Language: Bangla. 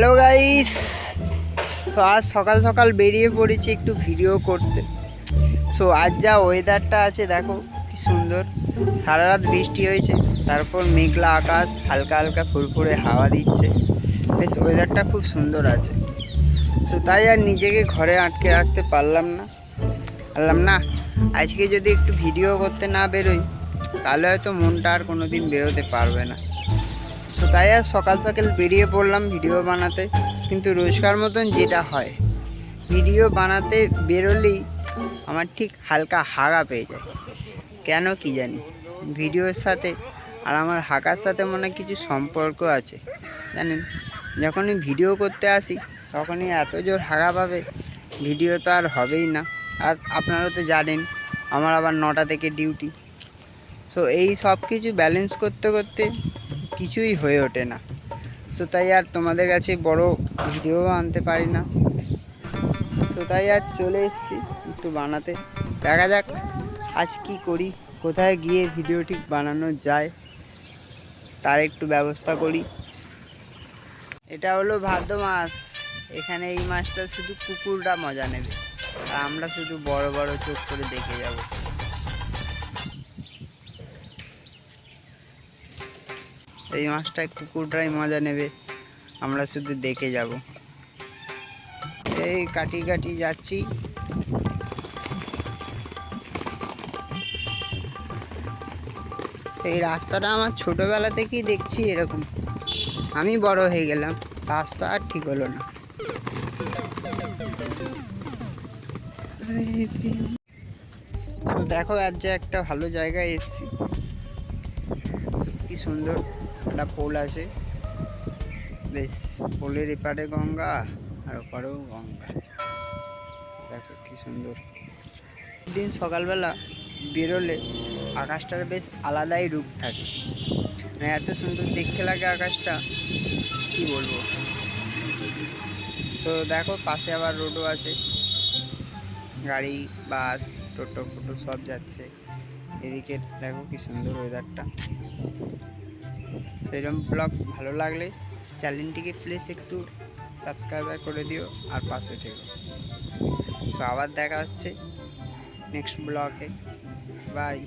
হ্যালো গাইস সো আজ সকাল সকাল বেরিয়ে পড়েছি একটু ভিডিও করতে। সো আজ যা ওয়েদারটা আছে, দেখো কি সুন্দর। সারা রাত বৃষ্টি হয়েছে, তারপর মেঘলা আকাশ, হালকা হালকা ফুরফুরে হাওয়া দিচ্ছে। বেশ ওয়েদারটা খুব সুন্দর আছে। সো তাই আর নিজেকে ঘরে আটকে রাখতে পারলাম না। পারলাম না? আজকে যদি একটু ভিডিও করতে না বেরোই, তাহলে হয়তো মনটা আর কোনো দিন বেরোতে পারবে না। সো তাই আর সকাল সকাল বেরিয়ে পড়লাম ভিডিও বানাতে। কিন্তু রোজকার মতন যেটা হয়, ভিডিও বানাতে বেরোলেই আমার ঠিক হালকা হাগা পেয়ে যায়। কেন কি জানি? ভিডিওর সাথে আর আমার হাঁকার সাথে মনে কিছু সম্পর্ক আছে, জানেন? যখনই ভিডিও করতে আসি, তখনই এত জোর হাগা পাবে, ভিডিও তো আর হবেই না। আর আপনারা তো জানেন, আমার আবার নটা থেকে ডিউটি। সো এই সব কিছু ব্যালেন্স করতে করতে কিছুই হয়ে ওঠে না। সো তাই আর তোমাদের কাছে বড় ভিডিও আনতে পারি না। সো তাই আর চলে এসেছি একটু বানাতে। দেখা যাক আজ কি করি, কোথায় গিয়ে ভিডিও ঠিক বানানো যায়, তার একটু ব্যবস্থা করি। এটা হলো ভাদ্র মাস। এখানে এই মাসটা শুধু কুকুররা মজা নেবে। আর আমরা শুধু বড় বড় চোখ করে দেখে যাব। এই মাছটায় কুকুররাই মজা নেবে। আমরা শুধু দেখে যাব। এই কাটি কাটি যাচ্ছি। এই রাস্তাটা আমার ছোটবেলা থেকেই দেখছি এরকম। আমি বড় হয়ে গেলাম। রাস্তা আর ঠিক হলো না। দেখো, আজ যে একটা ভালো জায়গায় এসেছি। কি সুন্দর। একটা পোল আছে। বেশ পোলের এপারে গঙ্গা আর ওপারেও গঙ্গা। দেখো কি সুন্দর। দিন সকালবেলা বেরোলে আকাশটার বেশ আলাদাই রূপ থাকে। মানে এত সুন্দর দেখতে লাগে আকাশটা, কি বলব? তো দেখো পাশে আবার রোডও আছে। গাড়ি, বাস, টোটো, ফোটো সব যাচ্ছে। এদিকে দেখো কি সুন্দর ওয়েদারটা সেরম ব্লগ ভালো লাগলে চ্যানেলটিকে প্লিজ একটু সাবস্ক্রাইব করে দিও আর পাশে থেকো। সো আবার দেখা হচ্ছে নেক্সট ব্লগে বাই